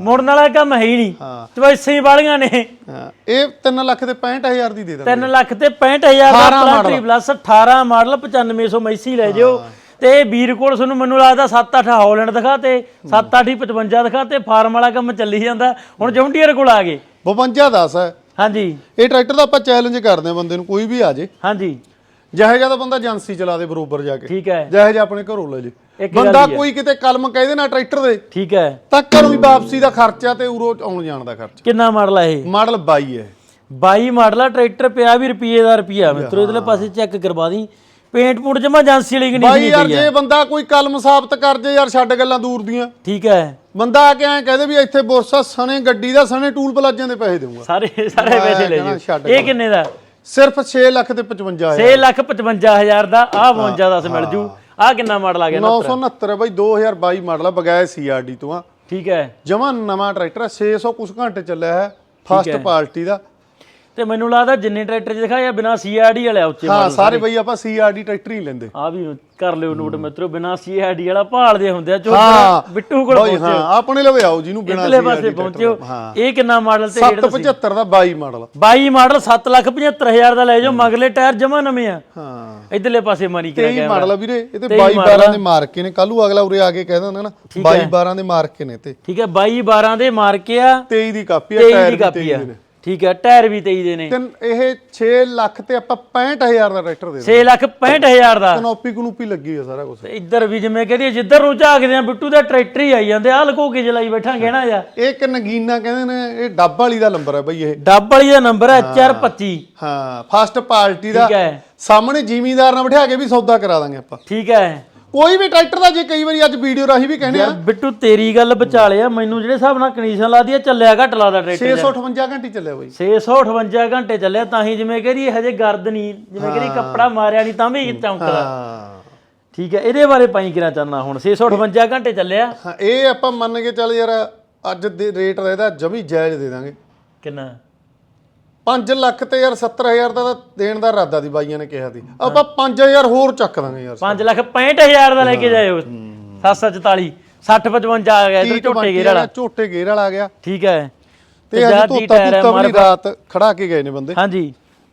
ਮੁੜਨ ਵਾਲਾ ਕੰਮ ਹੈ ਹੀ ਨਹੀਂ। ਹੀ। ਵਾਲੀਆਂ ਨੇ। ਇਹ 3 ਲੱਖ ਤੇ 65000 ਦੀ ਦੇ ਦਾਂ 3 ਲੱਖ ਤੇ 65000 ਦਾ 18 ਪਲਾਂਟਰੀ ਪਲੱਸ 18 ਮਾਡਲ 9500 ਮੈਸੀ ਲੈ ਜਿਓ। ਤੇ ਇਹ ਵੀਰ ਕੋਲ ਤੁਹਾਨੂੰ ਮੈਨੂੰ ਲੱਗਦਾ 7-8 ਹੌਲੈਂਡ ਦਿਖਾ ਤੇ 7-8 55 ਦਿਖਾ ਤੇ ਫਾਰਮ ਵਾਲਾ ਕੰਮ ਚੱਲੀ ਜਾਂਦਾ। ਹੁਣ ਜੌਂਡੀਅਰ ਕੋਲ ਆ ਗਏ। 52 10 ਹੈ। ਹਾਂਜੀ। ਇਹ ਟਰੈਕਟਰ ਦਾ ਆਪਾਂ ਚੈਲੰਜ ਕਰਦੇ ਆ ਬੰਦੇ ਨੂੰ ਕੋਈ ਵੀ ਆ ਜੇ। ਹਾਂਜੀ। ਜਿਹੇ ਜਿਹਾ ਤਾਂ ਬੰਦਾ ਏਜੰਸੀ ਚਲਾ ਦੇ ਬਰੋਬਰ ਜਾ ਕੇ। ਠੀਕ ਹੈ। ਜਿਹੇ ਜਿਹਾ ਆਪਣੇ ਘਰੋਂ ਲੈ ਜੇ ਇੱਕ ਗੱਲ ਬੰਦਾ ਹੀ ਹੈ। ਕੋਈ ਕਿਤੇ ਕਲਮ ਕਹਿ ਦੇ ਨਾ ਟਰੈਕਟਰ ਦੇ ਠੀਕ ਹੈ। ਤਾਂ ਘਰੋਂ ਹੀ ਵਾਪਸੀ ਦਾ ਖਰਚਾ ਤੇ ਉਰੋਂ ਆਉਣ ਜਾਣ ਦਾ ਖਰਚਾ। ਕਿੰਨਾ ਮਾਡਲ ਆ ਇਹ? ਮਾਡਲ 22 ਹੈ। 22 ਮਾਡਲ ਆ ਟਰੈਕਟਰ ਪਿਆ ਵੀ ਰੁਪਏ ਦਾ ਰੁਪਿਆ ਮਿੱਤਰੋ ਇਧਰਲੇ ਪਾਸੇ ਚੈੱਕ ਕਰਵਾ ਦੀ। ਪੇਂਟ ਪੂਟ ਜਮਾ ਏਜੰਸੀ ਵਾਲੀ ਬਾਈ ਕੰਡੀਸ਼ਨ ਯਾਰ ਪਈ ਆ ਜੇ ਬੰਦਾ ਕੋਈ ਕਲਮ ਸਾਬਤ ਕਰ ਜੇ ਯਾਰ ਛੱਡ ਗੱਲਾਂ ਦੂਰ ਦੀਆਂ। ਠੀਕ ਹੈ। ਬੰਦਾ ਆ ਕੇ ਐਂ ਕਹਦੇ ਵੀ ਇੱਥੇ ਬੋਰਸਾ ਸਣੇ ਗੱਡੀ ਦਾ ਸਣੇ ਟੂਲ ਪਲਾਜਿਆਂ ਦੇ ਪੈਸੇ ਦੇਊਗਾ। ਸਾਰੇ ਸਾਰੇ ਪੈਸੇ ਲੈ ਜਿਓ। ਛੱਡ ਇਹ ਕਿੰਨੇ ਦਾ? ਸਿਰਫ 6 ਲੱਖ ਤੇ 55000 6 ਲੱਖ 55000 ਦਾ ਆ 52 ਦਾ ਸ ਮਿਲ ਜੂ। ਆ ਕਿੰਨਾ ਮਾਡਲ ਆ ਗਿਆ ਨਾ 969 ਹੈ ਬਾਈ 2022 ਮਾਡਲ ਆ ਬਗਾਏ ਸੀਆਰਡੀ ਤੋਂ ਆ। ਠੀਕ ਹੈ। ਜਮਾ ਨਵਾਂ ਟਰੈਕਟਰ ਹੈ 600 ਕੁਛ ਘੰਟੇ ਚੱਲਿਆ ਹੈ ਫਸਟ ਪਾਰਟੀ ਦਾ। ਤੇ ਮੈਨੂੰ ਲੱਗਦਾ ਜਿੰਨੇ ਟਰੈਕਟਰ ਚ ਦਿਖਾਇਆ ਬਿਨਾ ਸੀਆਰਡੀ ਵਾਲੇ ਉੱਚੇ ਹਾਂ ਸਾਰੇ ਬਈ ਆਪਾਂ ਸੀਆਰਡੀ ਟਰੈਕਟਰ ਹੀ ਲੈਂਦੇ। ਆ ਵੀ ਕਰ ਲਿਓ ਨੋਟ ਮਿੱਤਰੋ ਬਿਨਾ ਸੀਆਰਡੀ ਵਾਲਾ ਭਾਲਦੇ ਹੁੰਦੇ ਆ ਹਾਂ। ਚੋਦਰ ਬਿੱਟੂ ਕੋਲ ਬਾਈ ਹਾਂ ਆਪਣੇ ਲਵੇ ਆਓ ਜਿਹਨੂੰ ਬਿਨਾ ਇਧਰਲੇ ਪਾਸੇ ਪਹੁੰਚਿਓ। ਇਹ ਕਿੰਨਾ ਮਾਡਲ ਤੇ ਰੇਟ 775 ਦਾ 22 ਮਾਡਲ। 22 ਮਾਡਲ 775000 ਦਾ ਲੈ ਜਾਓ ਮਗਲੇ ਟਾਇਰ ਜਮਾ ਨਵੇਂ ਆ। ਹਾਂ। ਇਧਰਲੇ ਪਾਸੇ ਮਾਰੀ ਕਰਿਆ 23 ਮਾਡਲ ਵੀਰੇ ਇਹ ਤੇ 22 12 ਦੇ ਮਾਰਕੇ ਨੇ। ਕੱਲੂ ਅਗਲਾ ਉਰੇ ਆ ਕੇ ਕਹਿ ਦਿੰਦਾ ਨਾ 22 12 ਦੇ ਮਾਰਕੇ ਨੇ ਤੇ। ਠੀਕ ਹੈ 22 12 ਦੇ ਮਾਰ ਕੇ ਆ। 23 ਦੀ ਕਾਪੀ ਆ 23 ਟਾਇਰ ਦੀ ਕਾਪੀ 23 ਆ। ਠੀਕ ਹੈ ਟਾਇਰ ਵੀ 23 ਦੇ ਨੇ। ਇਹ 6 ਲੱਖ ਤੇ ਆਪਾਂ 65000 ਦਾ ਟਰੈਕਟਰ ਦੇ 6 ਲੱਖ 65000 ਦਾ। ਕਨੋਪੀ ਕਨੂਪੀ ਲੱਗੀ ਆ ਸਾਰਾ ਕੁਝ ਤੇ ਇੱਧਰ ਵੀ ਜਿਵੇਂ ਕਹਦੀ ਜਿੱਧਰ ਨੂੰ ਝਾਕਦੇ ਆ ਬਿੱਟੂ ਦਾ ਟਰੈਕਟਰ ਹੀ ਆਈ ਜਾਂਦੇ ਆ ਲਕੋ ਕੇ ਜਲਾਈ ਬੈਠਾਂਗੇ ਨਾ ਜਾ ਇਹ ਇੱਕ ਨਗੀਨਾ ਕਹਿੰਦੇ ਨੇ ਇਹ ਡੱਬ ਵਾਲੀ ਦਾ ਨੰਬਰ ਹੈ ਬਈ ਇਹ। ਡੱਬ ਵਾਲੀ ਦਾ ਨੰਬਰ ਹੈ। HR25 ਹਾਂ ਫਸਟ ਪਾਰਟੀ ਦਾ। ਠੀਕ ਹੈ। ਸਾਹਮਣੇ ਜ਼ਿਮੀਂਦਾਰ ਨਾਲ ਬਿਠਾ ਕੇ ਵੀ ਸੌਦਾ ਕਰਾ ਦਾਂਗੇ ਆਪਾਂ। ਠੀਕ ਹੈ। ਕੋਈ ਵੀ ਟਰੈਕਟਰ ਦਾ ਜੇ ਕਈ ਵਾਰੀ ਅੱਜ ਵੀਡੀਓ ਰਾਹੀਂ ਵੀ ਕਹਿੰਦੇ ਆ ਯਾਰ ਬਿੱਟੂ ਤੇਰੀ ਗੱਲ ਵਿਚਾਲੇ ਆ ਮੈਨੂੰ ਜਿਹੜੇ ਹਿਸਾਬ ਨਾਲ ਕੰਡੀਸ਼ਨ ਲਾਦੀ ਆ ਚੱਲਿਆ ਘੱਟ ਲਾਦਾ ਟਰੈਕਟਰ 658 ਘੰਟੇ ਚੱਲਿਆ ਬਈ। 658 ਘੰਟੇ ਚੱਲਿਆ ਤਾਂ ਹੀ ਜਿਵੇਂ ਕਹਦੀ ਹਜੇ ਗਰਦ ਨਹੀਂ ਜਿਵੇਂ ਕਹਦੀ ਕੱਪੜਾ ਮਾਰਿਆ ਨਹੀਂ ਤਾਂ ਵੀ ਚਮਕਦਾ ਹਾਂ। ਠੀਕ ਹੈ ਇਹਦੇ ਬਾਰੇ ਪਾਈ ਕਿਰਾ ਚਾਹਨਾ ਹੁਣ? 658 ਘੰਟੇ ਚੱਲਿਆ। ਹਾਂ ਇਹ ਆਪਾਂ ਮੰਨ ਕੇ ਚੱਲ ਯਾਰ ਅੱਜ ਦੇ ਰੇਟ ਦਾ ਇਹਦਾ ਜਮੀ ਜਾਇਜ਼ ਦੇ ਦਾਂਗੇ। ਕਿੰਨਾ? 5 ਲੱਖ ਤੇ ਯਾਰ 70000 ਦਾ ਤਾਂ ਦੇਣ ਦਾ ਇਰਾਦਾ ਦੀ ਬਾਈਆਂ ਨੇ ਕਿਹਾ ਸੀ। ਆਪਾਂ 5000 ਹੋਰ ਚੱਕ ਦਾਂਗੇ ਯਾਰ। 5 ਲੱਖ 65000 ਦਾ ਲੈ ਕੇ ਜਾਇਓ। 744 60 55 ਆ ਗਿਆ ਇਧਰ ਝੋਟੇ ਗੇਰ ਵਾਲਾ। ਝੋਟੇ ਗੇਰ ਵਾਲਾ ਆ ਗਿਆ। ਠੀਕ ਹੈ। ਤੇ ਅਜੇ ਦੀ ਹੈ, ਧੁੱਤਾ ਵੀ ਰਾਤ ਖੜਾ ਕੇ ਗਏ ਨੇ ਬੰਦੇ। ਹਾਂਜੀ।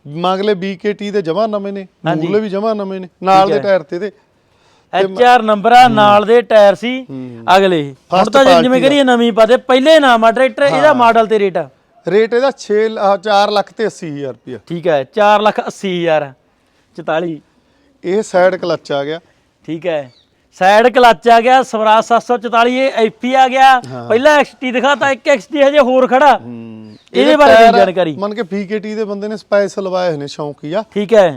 ਮਗਲੇ BKT ਦੇ ਜਮਾ ਨਵੇਂ ਨੇ ਮੂਰਲੇ ਵੀ ਜਮਾ ਨਵੇਂ ਨੇ ਨਾਲ ਦੇ ਟਾਇਰ ਤੇ ਤੇ ਐਚ ਆਰ ਨੰਬਰ ਆ ਨਾਲ ਦੇ ਟਾਇਰ ਸੀ ਅਗਲੇ। ਹੁਣ ਤਾਂ ਜਿਵੇਂ ਕਰੀਏ ਨਵੀਂ ਪਾਦੇ ਪਹਿਲੇ ਨਾਮ ਆ ਟਰੈਕਟਰ ਇਹਦਾ ਮਾਡਲ ਤੇ ਰੇਟ ਰੇਟ ਇਹਦਾ 6 4 ਲੱਖ ਤੇ 80000 ਰੁਪਇਆ। ਠੀਕ ਹੈ 4 ਲੱਖ 80 ਹਜ਼ਾਰ 44 ਇਹ ਸਾਈਡ ਕਲਚ ਆ ਗਿਆ। ਠੀਕ ਹੈ ਸਾਈਡ ਕਲਚ ਆ ਗਿਆ ਸਵਰਾਜ 744 ਇਹ ਐਫੀ ਆ ਗਿਆ। ਪਹਿਲਾ ਐਕਸਟੀ ਦਿਖਾਤਾ ਇੱਕ ਐਕਸਟੀ ਹਜੇ ਹੋਰ ਖੜਾ। ਇਹਦੇ ਬਾਰੇ ਜਾਣਕਾਰੀ? ਮੰਨ ਕੇ BKT ਦੇ ਬੰਦੇ ਨੇ ਸਪੈਸ਼ਲ ਲਵਾਏ ਨੇ ਸ਼ੌਂਕੀ ਆ। ਠੀਕ ਹੈ।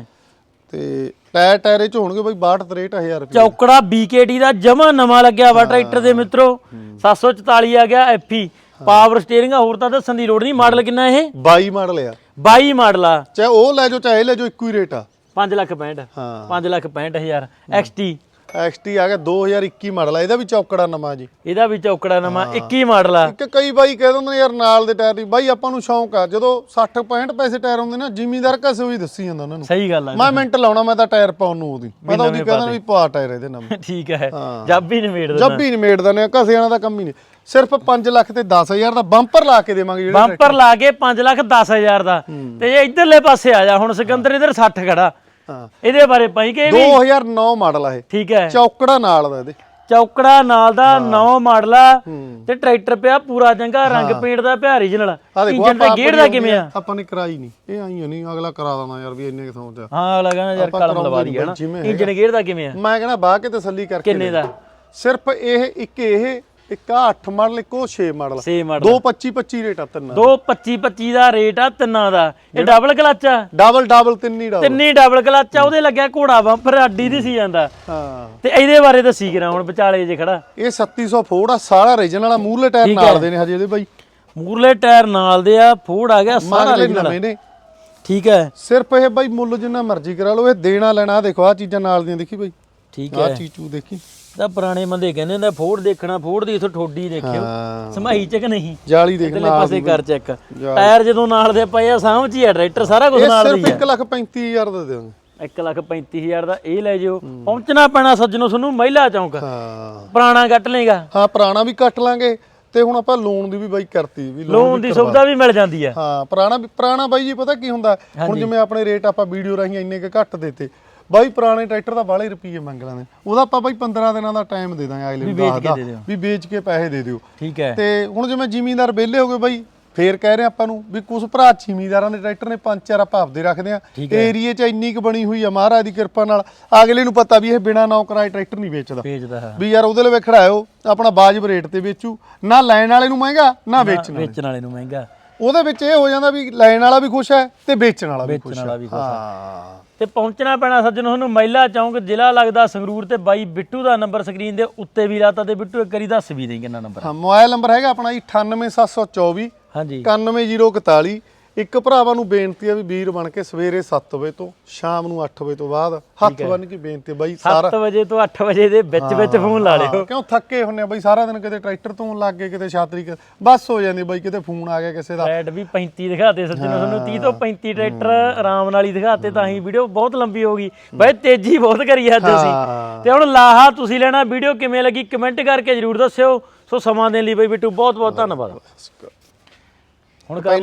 ਤੇ ਟਾਇਰ ਟਾਇਰ ਚ ਹੋਣਗੇ ਬਈ 62 63000 ਰੁਪਏ। ਚੌਕੜਾ BKT ਦਾ ਜਮਾ ਨਵਾਂ ਲੱਗਿਆ ਵਾ ਟਰੈਕਟਰ ਦੇ ਮਿੱਤਰੋ। 744 ਆ ਗਿਆ ਐਫੀ ਪਾਵਰ ਸਟੀਅਰਿੰਗ ਆ ਹੋਰ ਤਾਂ ਦੱਸਣ ਦੀ ਲੋੜ ਨਹੀਂ। ਮਾਡਲ ਕਿੰਨਾ ਇਹ? 22 ਮਾਡਲ ਆ। 22 ਮਾਡਲ ਆ। ਚਾਹੇ ਉਹ ਲੈ ਜਾਓ ਚਾਹੇ ਇਹ ਲੈ ਜਾਓ ਇੱਕੋ ਹੀ ਰੇਟ ਆ। 5 ਲੱਖ 65 ਹਾਂ। 5 ਲੱਖ 65 ਹਜ਼ਾਰ। XT XT ਆ ਗਿਆ 2021 ਮਾਡਲ ਆ ਇਹਦਾ ਵੀ ਚੌਕੜਾ ਨਵਾਂ ਜੀ। ਇਹਦਾ ਵੀ ਚੌਕੜਾ ਨਵਾਂ 21 ਮਾਡਲ ਆ। ਇੱਕ ਕਈ ਬਾਈ ਕਹਿ ਦਿੰਦੇ ਨੇ ਯਾਰ ਨਾਲ ਦੇ ਟਾਇਰ ਦੀ ਬਾਈ ਆਪਾਂ ਨੂੰ ਸ਼ੌਂਕ ਆ ਜਦੋਂ 60 65 ਪੈਸੇ ਟਾਇਰ ਹੁੰਦੇ ਨਾ ਜ਼ਿਮੀਂਦਾਰ ਕਸੇ ਵੀ ਦੱਸੀ ਜਾਂਦਾ ਉਹਨਾਂ ਨੂੰ। ਸਹੀ ਗੱਲ ਆ ਮੈਂ ਮਿੰਟ ਲਾਉਣਾ ਮੈਂ ਤਾਂ ਟਾਇਰ ਪਾਉਣ ਨੂੰ ਉਹਦੀ। ਮੈਂ ਤਾਂ ਉਹਦੀ ਕਹਿੰਦਾ ਵੀ ਪਾ ਟਾਇਰ ਇਹਦੇ ਨਾਲ। ਠੀਕ ਹੈ। ਜੱਬ ਵੀ ਨਿਮੇੜ ਦਿੰਦਾ। ਜੱਬ ਹੀ ਨਿਮੇੜ ਦਿੰਦੇ ਆ ਘਸੇ ਵਾਲਾ ਦਾ ਕੰਮ ਹੀ ਨਹੀਂ। ਸਿਰਫ 5 ਲੱਖ ਤੇ 10000 ਦਾ ਬੰਪਰ ਲਾ ਕੇ ਦੇਵਾਂਗੇ ਜਿਹੜੇ ਬੰਪਰ ਲਾ ਕੇ 5 ਲੱਖ 10 ਹਜ਼ਾਰ ਦਾ। ਤੇ ਜੇ ਇਧਰਲੇ ਪਾਸੇ ਆ ਜਾ ਹੁਣ ਸਿਕੰਦਰ ਇਧਰ 60 ਖੜਾ। ਹਾਂ। ਇਹਦੇ ਬਾਰੇ ਪਾਈ ਕਿ ਇਹ ਵੀ 2009 ਮਾਡਲ ਆ ਇਹ। ਠੀਕ ਹੈ। ਚੌਕੜਾ ਨਾਲ ਦਾ ਇਹਦੇ। ਚੌਕੜਾ ਨਾਲ ਦਾ 9 ਮਾਡਲ ਆ ਤੇ ਟਰੈਕਟਰ ਪਿਆ ਪੂਰਾ ਚੰਗਾ ਰੰਗ ਪੇਂਟ ਦਾ ਪਿਆ ਦੇਖੋ ਇੰਜਨ ਤੇ ਗੇਅਰ ਦਾ ਕਿਵੇਂ ਆ? ਆਪਾਂ ਨੇ ਕਰਾਈ ਨਹੀਂ। ਇਹ ਆਈ ਨਹੀਂ ਅਗਲਾ ਕਰਾ ਦੇਣਾ ਯਾਰ ਵੀ ਇੰਨੇ ਕਿਥੋਂ ਚ। ਹਾਂ ਲਗਾ ਯਾਰ ਕਲਮ ਲਵਾ ਦੀ ਹੈ ਨਾ ਇੰਜਨ ਗੇਅਰ ਦਾ ਕਿਵੇਂ ਆ? ਮੈਂ ਕਹਿੰਦਾ ਬਾਹ ਕੇ ਤਸੱਲੀ ਕਰਕੇ ਕਿੰਨੇ ਦਾ। ਸਿਰਫ ਇਹ ਇੱਕ ਇਹ ਇੱਕ ਆ 8 ਮਾਡਲ ਇੱਕ ਉਹ 6 ਮਾਡਲ। ਸੇ ਮਾਡਲ। ਦੋ 25 25 ਰੇਟ ਆ ਤਿੰਨਾਂ ਦੋ 25 25 ਦਾ ਰੇਟ ਆ ਤਿੰਨਾਂ ਦਾ। ਇਹ ਡਬਲ ਕਲਚ ਆ। ਡਬਲ ਡਬਲ ਤਿੰਨੀ ਡਬਲ। ਤਿੰਨੀ ਡਬਲ ਕਲਚ ਆ ਉਹਦੇ ਲੱਗਿਆ ਘੋੜਾ ਬੰਪਰ ਅੱਡੀ ਦੀ ਸੀ ਜਾਂਦਾ। ਹਾਂ। ਤੇ ਇਹਦੇ ਬਾਰੇ ਦੱਸੀ ਕਰਾਂ ਹੁਣ ਵਿਚਾਲੇ ਜੇ ਖੜਾ। ਇਹ 3700 ਫੋੜ ਆ ਸਾਰਾ ਰੀਜਨ ਵਾਲਾ ਮੂਹਰਲੇ ਟਾਇਰ ਠੀਕ ਨਾਲ ਹੈ। ਦੇ ਨੇ ਹਜੇ ਇਹਦੇ ਬਾਈ। ਮੂਰਲੇ ਟਾਇਰ ਨਾਲ ਦੇ ਆ ਫੋੜ ਆ ਗਿਆ ਸਾਰਾ ਮਾਡਲ original। ਨਵੇਂ ਨੇ। ਠੀਕ ਹੈ। ਸਿਰਫ ਇਹ ਬਾਈ ਮੁੱਲ ਜਿੰਨਾ ਮਰਜ਼ੀ ਕਰਾ ਲਓ ਇਹ ਦੇਣਾ ਲੈਣਾ ਆਹ ਦੇਖੋ ਆ ਚੀਜ਼ਾਂ ਨਾਲ ਦੀਆਂ ਦੇਖੀ ਬਾਈ। ਠੀਕ ਆ ਹੈ। ਚੀਚੂ ਦੇਖੀ। ਤਾਂ ਪੁਰਾਣੇ ਬੰਦੇ ਕਹਿੰਦੇ ਹੁੰਦੇ ਫੋੜ ਦੇਖਣਾ ਫੋੜ ਦੀ ਇਥੋਂ ਠੋਡੀ ਦੇਖਿਓ। ਸਮਾਈ ਚ ਕਿ ਨਹੀਂ। ਜਾਲੀ ਦੇਖ ਇਧਰਲੇ ਪਾਸੇ ਕਰ ਚੈੱਕ। ਟਾਇਰ ਜਦੋਂ ਨਾਲ ਦੇ ਪਏ ਆ ਸਾਂਭ ਚ ਹੀ ਆ ਟਰੈਕਟਰ ਸਾਰਾ ਕੁਝ ਨਾਲ ਸਿਰਫ ਦੀ ਆ। 1 ਲੱਖ 35000 ਦਾ ਦੇਵਾਂਗੇ 1 ਲੱਖ 35000 ਦਾ ਇਹ ਲੈ ਜਿਓ। ਪਹੁੰਚਣਾ ਪੈਣਾ ਸੱਜਣੋ ਤੁਹਾਨੂੰ ਮਹਿਲਾ ਚੌਂਕ। ਹਾਂ। ਪੁਰਾਣਾ ਕੱਟ ਲੇਗਾ ਹਾਂ ਪੁਰਾਣਾ ਵੀ ਕੱਟ ਲਾਂਗੇ ਤੇ ਹੁਣ ਆਪਾਂ ਲੋਨ ਦੀ ਵੀ ਬਾਈ ਕਰਤੀ ਵੀ ਲੋਨ ਦੀ ਸੁਵਿਧਾ ਵੀ ਮਿਲ ਜਾਂਦੀ ਆ। ਹਾਂ ਪੁਰਾਣਾ ਪੁਰਾਣਾ ਬਾਈ ਜੀ ਪਤਾ ਕੀ ਹੁੰਦਾ? ਹੁਣ ਜਿਵੇਂ ਆਪਣੇ ਰੇਟ ਆਪਾਂ ਵੀਡੀਓ ਰਾਹੀਂ ਇੰਨੇ ਕ ਘੱਟ ਦਿੱਤੇ। ਬਾਈ ਪੁਰਾਣੇ ਟਰੈਕਟਰ ਦਾ ਬਾਲੇ ਰੁਪਏ ਮੰਗ ਲੈਂਦੇ ਉਹਦਾ ਆਪਾਂ ਬਾਈ 15 ਦਿਨਾਂ ਦਾ ਟਾਈਮ ਦੇ ਦਾਂਗੇ ਅਗਲੇ ਨੂੰ ਦੱਸਦਾ। ਵੀ ਵੇਚ ਕੇ ਪੈਸੇ ਦੇ ਦਿਓ। ਠੀਕ ਹੈ। ਤੇ ਹੁਣ ਜਿਵੇਂ ਜ਼ਿਮੀਂਦਾਰ ਵਿਹਲੇ ਹੋ ਗਏ ਬਾਈ ਫੇਰ ਕਹਿ ਰਹੇ ਆਪਾਂ ਨੂੰ ਵੀ ਕੁਝ ਭਰਾ ਜ਼ਿਮੀਂਦਾਰਾਂ ਦੇ ਟਰੈਕਟਰ ਨੇ ਪੰਜ ਚਾਰ ਆਪਾਂ ਆਪਦੇ ਰੱਖਦੇ ਆ ਏਰੀਏ 'ਚ ਇੰਨੀ ਕੁ ਬਣੀ ਹੋਈ ਆ ਮਹਾਰਾਜ ਦੀ ਕਿਰਪਾ ਨਾਲ। ਅਗਲੇ ਨੂੰ ਪਤਾ ਵੀ ਇਹ ਬਿਨਾ ਨੌਕਰਾਏ ਟਰੈਕਟਰ ਨਹੀਂ ਵੇਚਦਾ। ਵੇਚਦਾ ਹੈ। ਵੀ ਯਾਰ ਉਹਦੇ ਲਈ ਖੜਾਇਓ ਆਪਣਾ ਬਾਜਬ ਰੇਟ ਤੇ ਵੇਚੂ। ਨਾ ਲੈਣ ਵਾਲੇ ਨੂੰ ਮਹਿੰਗਾ ਨਾ ਵੇਚਣ ਵਾਲੇ। ਵੇਚਣ ਵਾਲੇ ਨੂੰ ਮਹਿੰਗਾ। ਉਹਦੇ ਵਿੱਚ ਇਹ ਹੋ ਜਾਂਦਾ ਵੀ ਲੈਣ ਵਾਲਾ ਵੀ ਖੁਸ਼ ਹੈ ਤੇ ਵੇਚਣ ਵਾਲਾ ਵੀ ਖੁਸ਼ ਹੈ। ਹਾਂ। ਤੇ ਪਹੁੰਚਣਾ ਪੈਣਾ ਸੱਜਣੋ ਤੁਹਾਨੂੰ ਮਹਿਲਾ ਚੌਂਕ ਜ਼ਿਲ੍ਹਾ ਲੱਗਦਾ ਸੰਗਰੂਰ ਤੇ ਬਾਈ ਬਿੱਟੂ ਦਾ ਨੰਬਰ ਸਕਰੀਨ ਦੇ ਉੱਤੇ ਵੀ ਲਾਤਾ ਤੇ ਬਿੱਟੂ ਇੱਕ ਵਾਰੀ ਦੱਸ ਵੀ ਦੇ ਕਿੰਨਾ ਨੰਬਰ ਹਾਂ ਮੋਬਾਈਲ ਨੰਬਰ ਹੈਗਾ ਆਪਣਾ ਜੀ 98724 ਹਾਂਜੀ। 91041 ਇੱਕ ਭਰਾਵਾਂ ਨੂੰ ਬੇਨਤੀ ਹੈ ਵੀ ਵੀਰ ਬਣ ਕੇ ਸਵੇਰੇ 7 ਵਜੇ ਤੋਂ ਸ਼ਾਮ ਨੂੰ 8 ਵਜੇ ਤੋਂ ਬਾਅਦ ਹੱਥ ਬੰਨ ਕੇ ਬੇਨਤੀ ਬਾਈ ਸਾਰਾ 7 ਵਜੇ ਤੋਂ 8 ਵਜੇ ਦੇ ਵਿੱਚ ਵਿੱਚ ਫੋਨ ਲਾ ਲਿਓ। ਕਿਉਂ ਥੱਕੇ ਹੁੰਨੇ ਆ ਬਾਈ? ਸਾਰਾ ਦਿਨ ਕਿਤੇ ਟਰੈਕਟਰ ਤੋਂ ਲੱਗ ਗਏ ਕਿਤੇ ਛਾਤਰੀ ਬੱਸ ਹੋ ਜਾਂਦੀ ਬਾਈ ਕਿਤੇ ਫੋਨ ਆ ਗਿਆ ਕਿਸੇ ਦਾ। ਰੈਡ ਵੀ 35 ਦਿਖਾਤੇ ਸੱਜਣੋ ਤੁਹਾਨੂੰ 30 ਤੋਂ 35 ਟਰੈਕਟਰ ਆਰਾਮ ਨਾਲ ਹੀ ਦਿਖਾਤੇ ਤਾਂ ਹੀ ਵੀਡੀਓ ਬਹੁਤ ਲੰਬੀ ਹੋ ਗਈ। ਬਾਈ ਤੇਜ਼ੀ ਬਹੁਤ ਕਰੀ ਅੱਜ ਅਸੀਂ। ਤੇ ਹੁਣ ਲਾਹਾ ਤੁਸੀਂ ਲੈਣਾ ਵੀਡੀਓ ਕਿਵੇਂ ਲੱਗੀ ਕਮੈਂਟ ਕਰਕੇ ਜਰੂਰ ਦੱਸਿਓ। ਸੋ ਸਮਾਂ ਦੇਣ ਲਈ ਬਾਈ ਬਿੱਟੂ ਬਹੁਤ ਬਹੁਤ ਧੰਨਵਾਦ ਹੁਣ ਕਰ